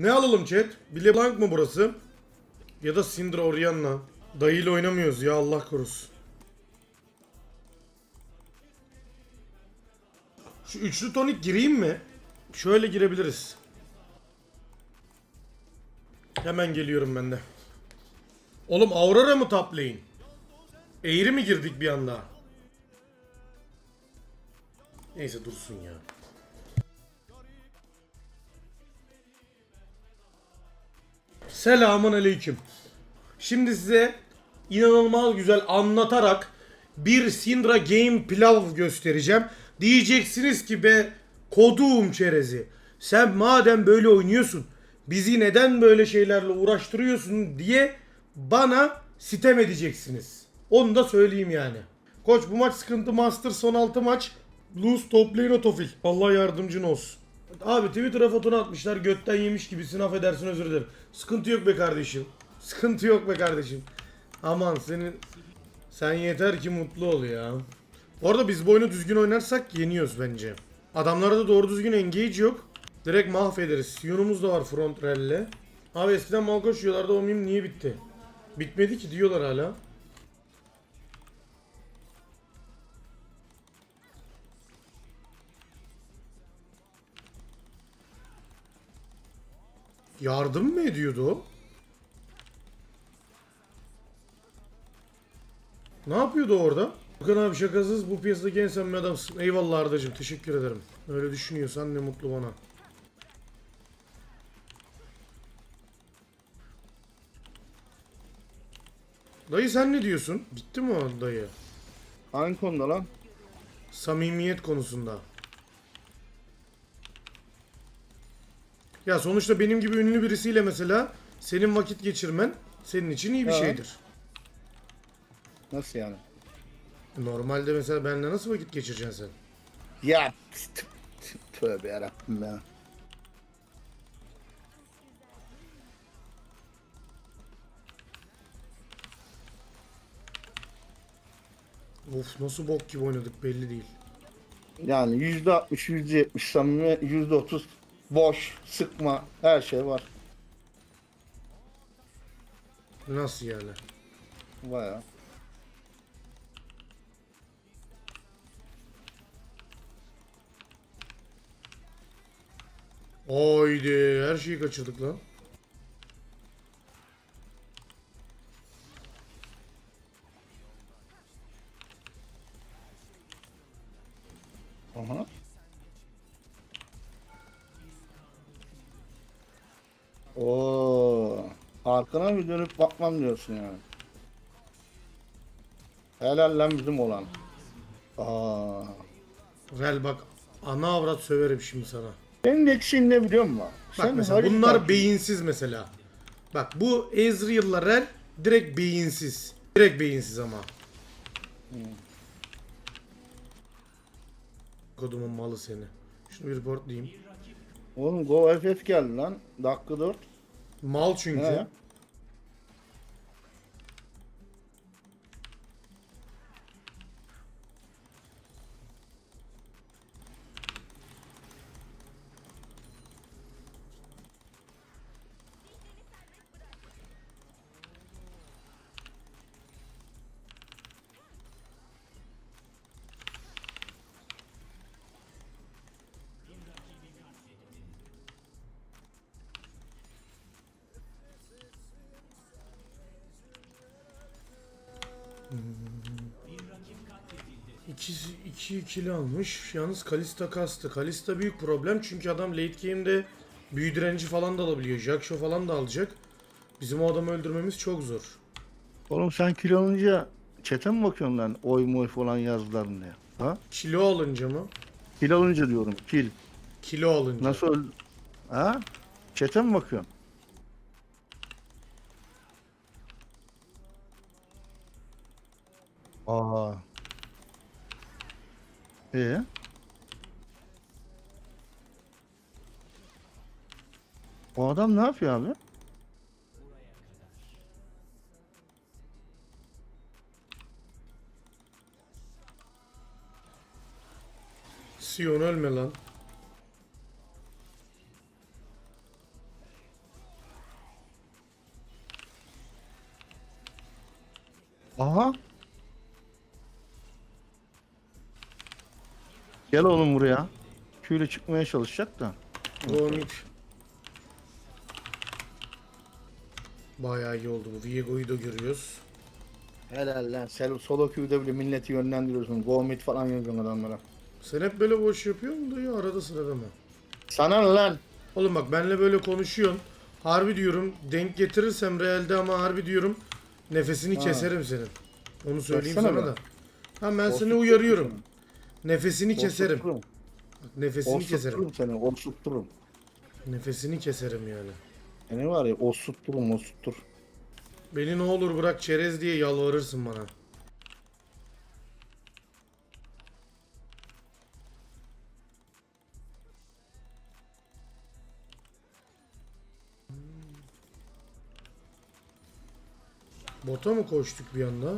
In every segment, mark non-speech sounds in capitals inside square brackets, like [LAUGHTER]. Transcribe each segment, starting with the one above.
Ne alalım chat? Bile Blanc mı burası? Ya da Syndra Orianna. Dayıyla oynamıyoruz ya Allah korusun. Şu üçlü tonik gireyim mi? Şöyle girebiliriz. Hemen geliyorum ben de. Oğlum Aurora mı top lane? Eğri mi girdik bir anda? Neyse dursun ya. Selamun aleyküm. Şimdi size inanılmaz güzel anlatarak bir Syndra Game Pilav göstereceğim. Diyeceksiniz ki be koduğum çerezi. Sen madem böyle oynuyorsun bizi neden böyle şeylerle uğraştırıyorsun diye bana sitem edeceksiniz. Onu da söyleyeyim yani. Koç bu maç sıkıntı master son 6 maç. Lose top lane otofil. Allah yardımcın olsun. Abi Twitter'a fotonu atmışlar götten yemiş gibisin affedersin özür dilerim. Sıkıntı yok be kardeşim. [LAUGHS] Sıkıntı yok be kardeşim. Aman senin sen yeter ki mutlu ol ya. Bu arada biz bu oyunu düzgün oynarsak yeniyoruz bence. Adamlarda doğru düzgün engage yok. Direkt mahvederiz. Yunumuz da var front rail'le. Abi eskiden Malkoç diyorlardı o meme niye bitti? Bitmedi ki diyorlar hala. Yardım mı ediyordu o? Ne yapıyordu orada? Furkan abi şakasız bu piyasadaki en samimi adamsın. Eyvallah Ardacığım teşekkür ederim. Öyle düşünüyorsan ne mutlu bana. Dayı sen ne diyorsun? Bitti mi o dayı? Hangi konuda lan? Samimiyet konusunda. Ya sonuçta benim gibi ünlü birisiyle mesela senin vakit geçirmen senin için iyi bir Ha. şeydir. Nasıl yani? Normalde mesela benimle nasıl vakit geçireceksin sen? Ya t- [LAUGHS] t- tövbe yarabbim ya. Of nasıl bok gibi oynadık belli değil. Yani yüzde altmış, yüzde yetmiş samimi, yüzde otuz boş, sıkma, her şey var. Nasıl yani? Baya. Haydi her şeyi kaçırdık lan. Arkana bir dönüp bakmam diyorsun yani. Helal lan bizim olan. Aa. Rel bak ana avrat söverim şimdi sana. Senin eksiğin ne biliyor musun? Bak mesela harita- bunlar beyinsiz mesela. Bak bu Ezreal'la Rel direkt beyinsiz. Direkt beyinsiz ama. Kodumun malı seni. Şunu bir report diyeyim. Oğlum Go FF geldi lan. Dakika 4. Mal çünkü. He. İkisi, iki ikili almış. Yalnız Kalista kastı. Kalista büyük problem çünkü adam late game'de büyü direnci falan da alabiliyor. Jackshot falan da alacak. Bizim o adamı öldürmemiz çok zor. Oğlum sen kilo alınca çete mi bakıyorsun lan? Oy moy falan yazdılar diye. Ha? Kilo alınca mı? Kil alınca diyorum. Kil. Kilo alınca. Nasıl öl... Ha? Çete mi bakıyorsun? Aa. Ee? O adam ne yapıyor abi? Sion ölme lan. Aha. Gel oğlum buraya. Şöyle çıkmaya çalışacak da. Gormit. Bayağı iyi oldu bu. Viego'yu da görüyoruz. Helal lan. Sen solo queue'da bile milleti yönlendiriyorsun. Go mid falan yazıyorsun adamlara. Sen hep böyle boş yapıyor musun dayı arada sırada mı? Sana ne lan? Oğlum bak benle böyle konuşuyorsun. Harbi diyorum denk getirirsem realde ama harbi diyorum nefesini Ha. keserim senin. Onu söyleyeyim Baksana sana be. da. Ha ben seni uyarıyorum. Seni. Nefesini keserim. Osurturum. Bak, nefesini keserim. Osurturum seni. Osurturum. Nefesini keserim yani. E ne var ya osurturum osurtur. Beni ne olur bırak çerez diye yalvarırsın bana. Bota mı koştuk bir anda?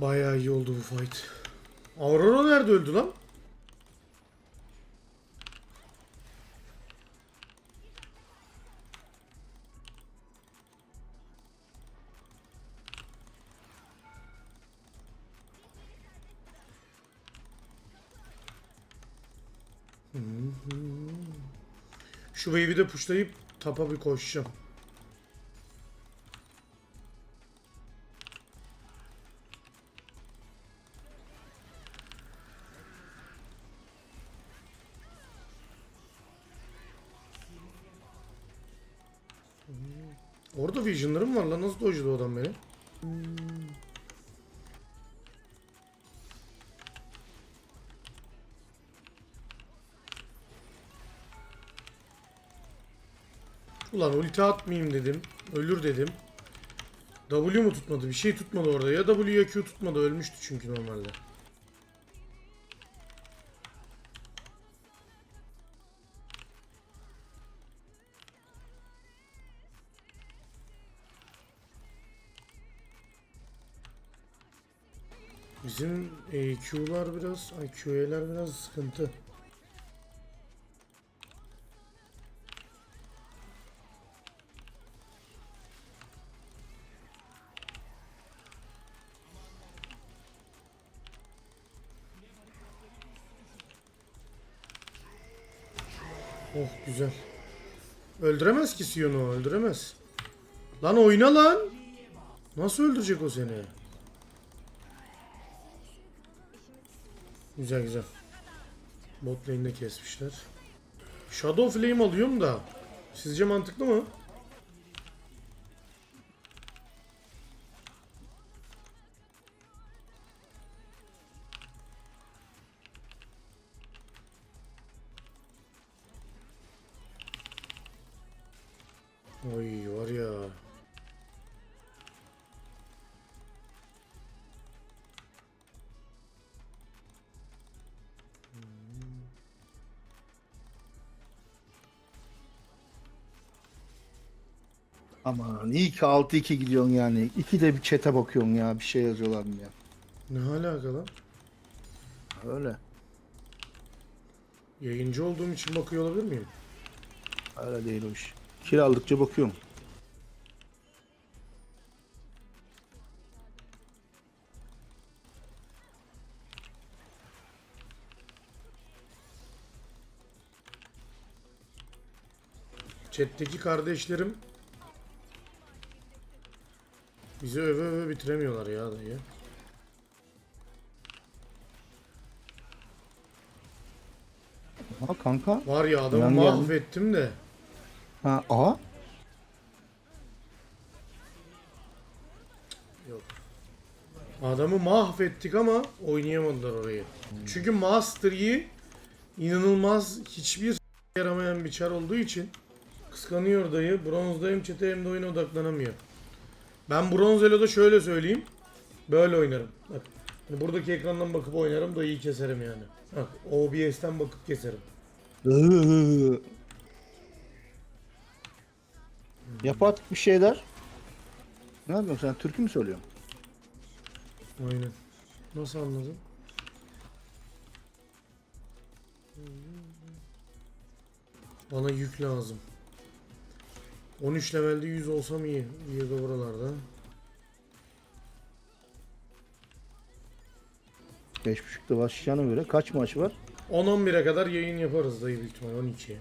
Bayağı iyi oldu bu fight. Aurora nerede öldü lan? Şu wave'i de pushlayıp tapa bir koşacağım. Ulan ulti atmayayım dedim. Ölür dedim. W mu tutmadı? Bir şey tutmadı orada. Ya W ya Q tutmadı. Ölmüştü çünkü normalde. Bizim e, Q'lar biraz, ay QE'ler biraz sıkıntı. Güzel. Öldüremez ki Sion'u öldüremez. Lan oyna lan. Nasıl öldürecek o seni? Güzel güzel. Bot lane'de kesmişler. Shadow Flame alıyorum da. Sizce mantıklı mı? Aman iyi ki 6-2 gidiyorsun yani. İki de bir çete bakıyorsun ya. Bir şey yazıyorlar mı ya? Ne alaka lan? Öyle. Yayıncı olduğum için bakıyor olabilir miyim? Öyle değil o iş. Kiraldıkça bakıyorum. Chat'teki kardeşlerim bizi öve öve bitiremiyorlar ya dayı. Ha kanka. Var ya adamı yani- mahvettim de. Ha aha. Yok. Adamı mahvettik ama oynayamadılar orayı. Çünkü Master Yi inanılmaz hiçbir yaramayan bir çar olduğu için kıskanıyor dayı. Bronzda hem çete hem de oyuna odaklanamıyor. Ben Bronz Elo'da şöyle söyleyeyim. Böyle oynarım. Bak. Hani buradaki ekrandan bakıp oynarım da iyi keserim yani. Bak OBS'ten bakıp keserim. [LAUGHS] Yap artık bir şeyler. Ne yapıyorsun sen? Türkü mü söylüyorsun? Aynen. Nasıl anladın? Bana yük lazım. 13 levelde 100 olsam iyi. İyi de buralarda. 5.30'da başlayacağına göre kaç maç var? 10-11'e kadar yayın yaparız dayı büyük ihtimal 12'ye.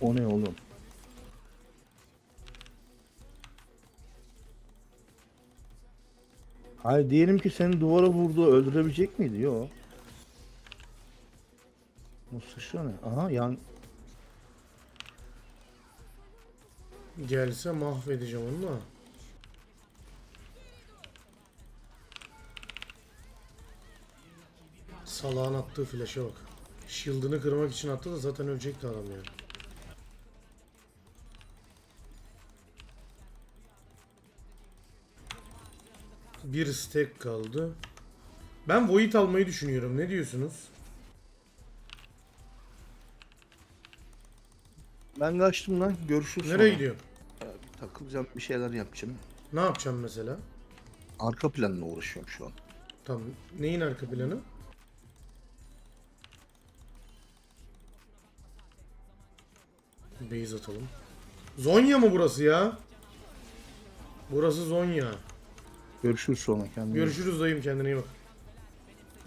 O ne oğlum? Hayır diyelim ki seni duvara vurdu öldürebilecek miydi? Yok. Sıçra ne? Aha yan Gelse mahvedeceğim onu da. Salağın attığı flash'a bak. Shield'ını kırmak için attı da zaten ölecekti adam yani. Bir stack kaldı. Ben Void almayı düşünüyorum. Ne diyorsunuz? Ben kaçtım lan. Görüşürüz Nereye sonra. gidiyor? Takılacağım bir şeyler yapacağım. Ne yapacağım mesela? Arka planla uğraşıyorum şu an. Tamam. Neyin arka planı? Base atalım. Zonya mı burası ya? Burası Zonya. Görüşürüz sonra kendine. Görüşürüz dayım kendine iyi bak.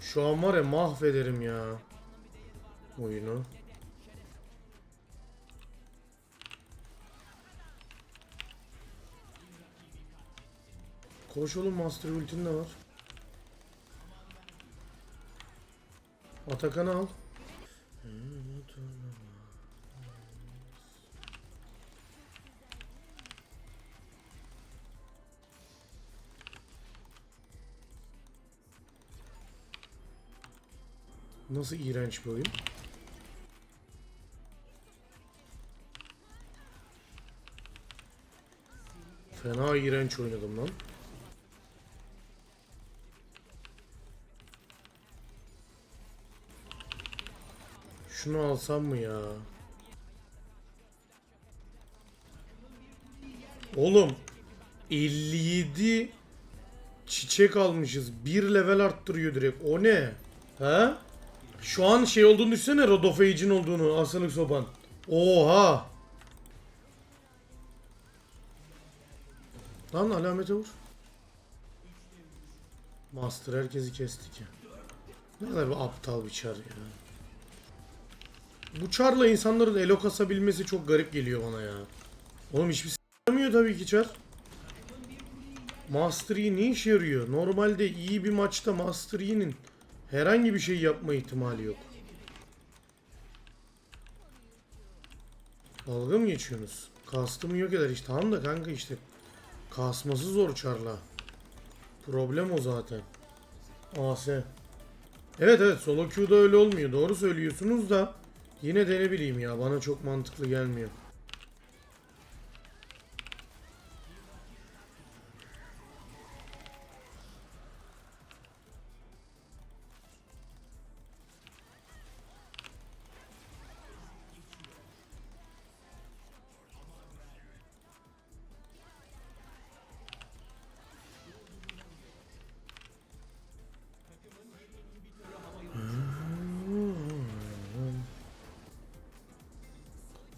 Şu an var ya mahvederim ya. Oyunu. Koş oğlum Master Ultin de var. Atakan'ı al. Nasıl iğrenç bir oyun? Fena iğrenç oynadım lan. Şunu alsam mı ya? Oğlum 57 çiçek almışız. Bir level arttırıyor direkt. O ne? Ha? Şu an şey olduğunu düşünsene Rod of Age'in olduğunu asılık sopan. Oha! Lan alamete vur. Master herkesi kestik ya. Ne kadar bir aptal bir çar ya. Bu çarla insanların elo kasabilmesi çok garip geliyor bana ya. Oğlum hiçbir s**mıyor tabii ki çar. Master Yi ne işe yarıyor? Normalde iyi bir maçta Master Yi'nin herhangi bir şey yapma ihtimali yok. Dalga mı geçiyorsunuz? Kastımı yok eder işte. Tamam da kanka işte. Kasması zor çarla. Problem o zaten. AS. Evet evet solo queue'da öyle olmuyor. Doğru söylüyorsunuz da yine de ne bileyim ya bana çok mantıklı gelmiyor.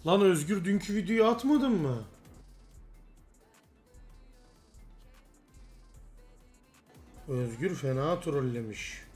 Lan Özgür dünkü videoyu atmadın mı? Özgür fena trollemiş.